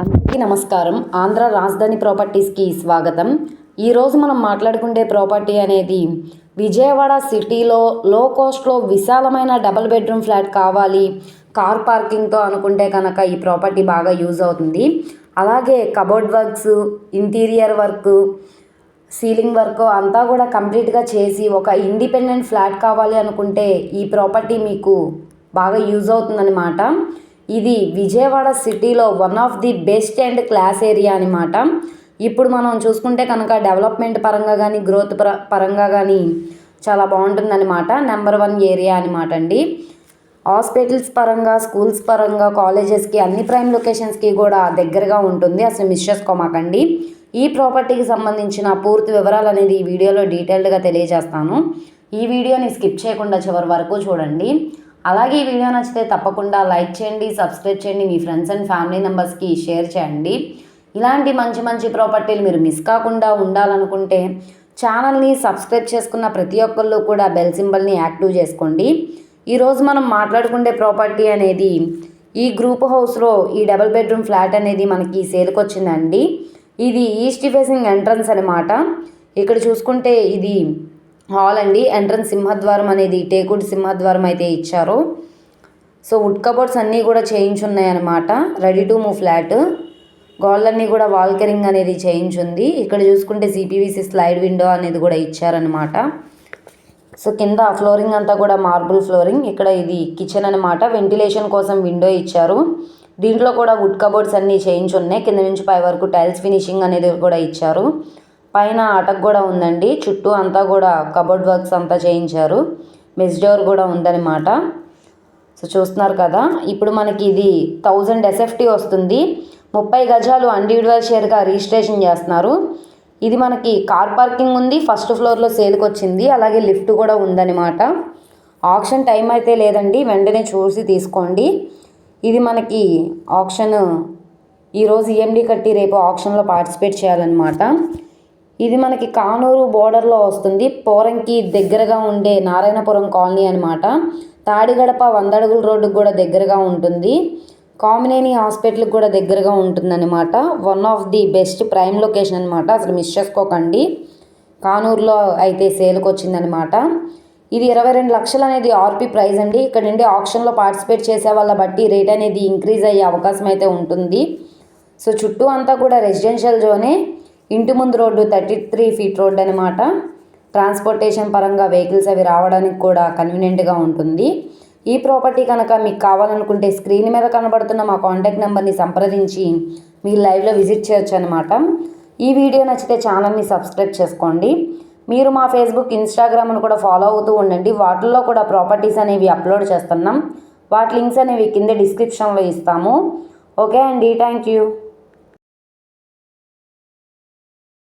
అందరికీ నమస్కారం. ఆంధ్ర రాజధాని ప్రాపర్టీస్కి స్వాగతం. ఈరోజు మనం మాట్లాడుకునే ప్రాపర్టీ అనేది విజయవాడ సిటీలో లో కాస్ట్లో విశాలమైన డబల్ బెడ్రూమ్ ఫ్లాట్ కావాలి. కార్ పార్కింగ్తో అనుకుంటే కనుక ఈ ప్రాపర్టీ బాగా యూజ్ అవుతుంది. అలాగే cupboard works interior work ceiling work అంతా కూడా కంప్లీట్గా చేసి ఒక ఇండిపెండెంట్ ఫ్లాట్ కావాలి అనుకుంటే ఈ ప్రాపర్టీ మీకు బాగా యూజ్ అవుతుందన్నమాట. ఇది విజయవాడ సిటీలో one of the best and class area అనమాట ఇప్పుడు మనం చూసుకుంటే కనుక డెవలప్మెంట్ పరంగా కానీ గ్రోత్ పర పరంగా కానీ చాలా బాగుంటుందన్నమాట. నెంబర్ వన్ ఏరియా అనమాట అండి. హాస్పిటల్స్ పరంగా స్కూల్స్ పరంగా కాలేజెస్కి అన్ని ప్రైమ్ లొకేషన్స్కి కూడా దగ్గరగా ఉంటుంది. అసలు మిస్ చేసుకోమాకండి. ఈ ప్రాపర్టీకి సంబంధించిన పూర్తి వివరాలు అనేది ఈ వీడియోలో డీటెయిల్డ్గా తెలియజేస్తాను. ఈ వీడియోని స్కిప్ చేయకుండా చివరి వరకు చూడండి. అలాగే ఈ వీడియో నచ్చితే తప్పకుండా లైక్ చేయండి సబ్స్క్రైబ్ చేయండి మీ ఫ్రెండ్స్ అండ్ ఫ్యామిలీ మెంబర్స్కి షేర్ చేయండి. ఇలాంటి మంచి మంచి ప్రాపర్టీలు మీరు మిస్ కాకుండా ఉండాలనుకుంటే ఛానల్ని సబ్స్క్రైబ్ చేసుకున్న ప్రతి ఒక్కళ్ళు కూడా బెల్ సింబల్ని యాక్టివ్ చేసుకోండి. ఈరోజు మనం మాట్లాడుకునే ప్రాపర్టీ అనేది ఈ గ్రూప్ హౌస్లో ఈ డబుల్ బెడ్రూమ్ ఫ్లాట్ అనేది మనకి సేల్కి వచ్చిందండి. ఇది ఈస్ట్ ఫేసింగ్ ఎంట్రన్స్ అనమాట ఇక్కడ చూసుకుంటే ఇది హాల్ అండి. ఎంట్రన్స్ సింహద్వారం అనేది టేకుడ్ సింహద్వారం అయితే ఇచ్చారు. సో వుడ్ కబోర్డ్స్ అన్నీ కూడా చేయించున్నాయన్నమాట. రెడీ టు మూవ్ ఫ్లాట్ గోళ్ళన్నీ కూడా వాల్కరింగ్ అనేది చేయించుంది. ఇక్కడ చూసుకుంటే సిపివిసి స్లైడ్ విండో అనేది కూడా ఇచ్చారనమాట సో కింద ఫ్లోరింగ్ అంతా కూడా మార్బుల్ ఫ్లోరింగ్ ఇక్కడ ఇది కిచెన్ అనమాట వెంటిలేషన్ కోసం విండో ఇచ్చారు. దీంట్లో కూడా వుడ్ కబోర్డ్స్ అన్నీ చేయించున్నాయి. కింద నుంచి పై వరకు టైల్స్ ఫినిషింగ్ అనేది కూడా ఇచ్చారు. పైన అటక్ కూడా ఉందండి. చుట్టూ అంతా కూడా కబోర్డ్ వర్క్స్ అంతా చేయించారు. మెస్ డోర్ కూడా ఉందన్నమాట. సో చూస్తున్నారు కదా ఇప్పుడు మనకి ఇది థౌజండ్ ఎస్ఎఫ్టీ వస్తుంది. ముప్పై గజాలు ఇండివిజువల్ షేర్గా రిజిస్ట్రేషన్ చేస్తున్నారు. ఇది మనకి కార్ పార్కింగ్ ఉంది ఫస్ట్ ఫ్లోర్లో సేల్కి వచ్చింది అలాగే లిఫ్ట్ కూడా ఉందన్నమాట. ఆప్షన్ టైం అయితే లేదండి వెంటనే చూసి తీసుకోండి. ఇది మనకి ఆప్షన్ ఈరోజు ఈఎండి కట్టి రేపు ఆప్షన్లో పార్టిసిపేట్ చేయాలన్నమాట. ఇది మనకి కానూరు బోర్డర్లో వస్తుంది. పోరంకి దగ్గరగా ఉండే నారాయణపురం కాలనీ అనమాట తాడిగడప వందడుగుల రోడ్డుకు కూడా దగ్గరగా ఉంటుంది. కామినేని హాస్పిటల్కి కూడా దగ్గరగా ఉంటుందన్నమాట. One of the best prime location అనమాట అసలు మిస్ చేసుకోకండి. కానూరులో అయితే సేల్కి వచ్చిందనమాట ఇది ఇరవై రెండు లక్షలు అనేది ఆర్పి ప్రైజ్ అండి. ఇక్కడ నుండి ఆప్షన్లో పార్టిసిపేట్ చేసే వాళ్ళ బట్టి రేట్ అనేది ఇంక్రీజ్ అయ్యే అవకాశం అయితే ఉంటుంది. సో చుట్టూ అంతా కూడా రెసిడెన్షియల్ జోనే ఇంటి ముందు రోడ్డు థర్టీ త్రీ ఫీట్ రోడ్ అనమాట ట్రాన్స్పోర్టేషన్ పరంగా వెహికల్స్ అవి రావడానికి కూడా కన్వీనియంట్గా ఉంటుంది. ఈ ప్రాపర్టీ కనుక మీకు కావాలనుకుంటే స్క్రీన్ మీద కనబడుతున్న మా కాంటాక్ట్ నెంబర్ని సంప్రదించి మీరు లైవ్లో విజిట్ చేయొచ్చు అనమాట ఈ వీడియో నచ్చితే ఛానల్ని సబ్స్క్రైబ్ చేసుకోండి. మీరు మా ఫేస్బుక్ ఇన్స్టాగ్రామ్ను కూడా ఫాలో అవుతూ ఉండండి. వాటిల్లో కూడా ప్రాపర్టీస్ అనేవి అప్లోడ్ చేస్తున్నాం. వాటి లింక్స్ అనేవి కింద డిస్క్రిప్షన్లో ఇస్తాము. ఓకే అండి. Thank you.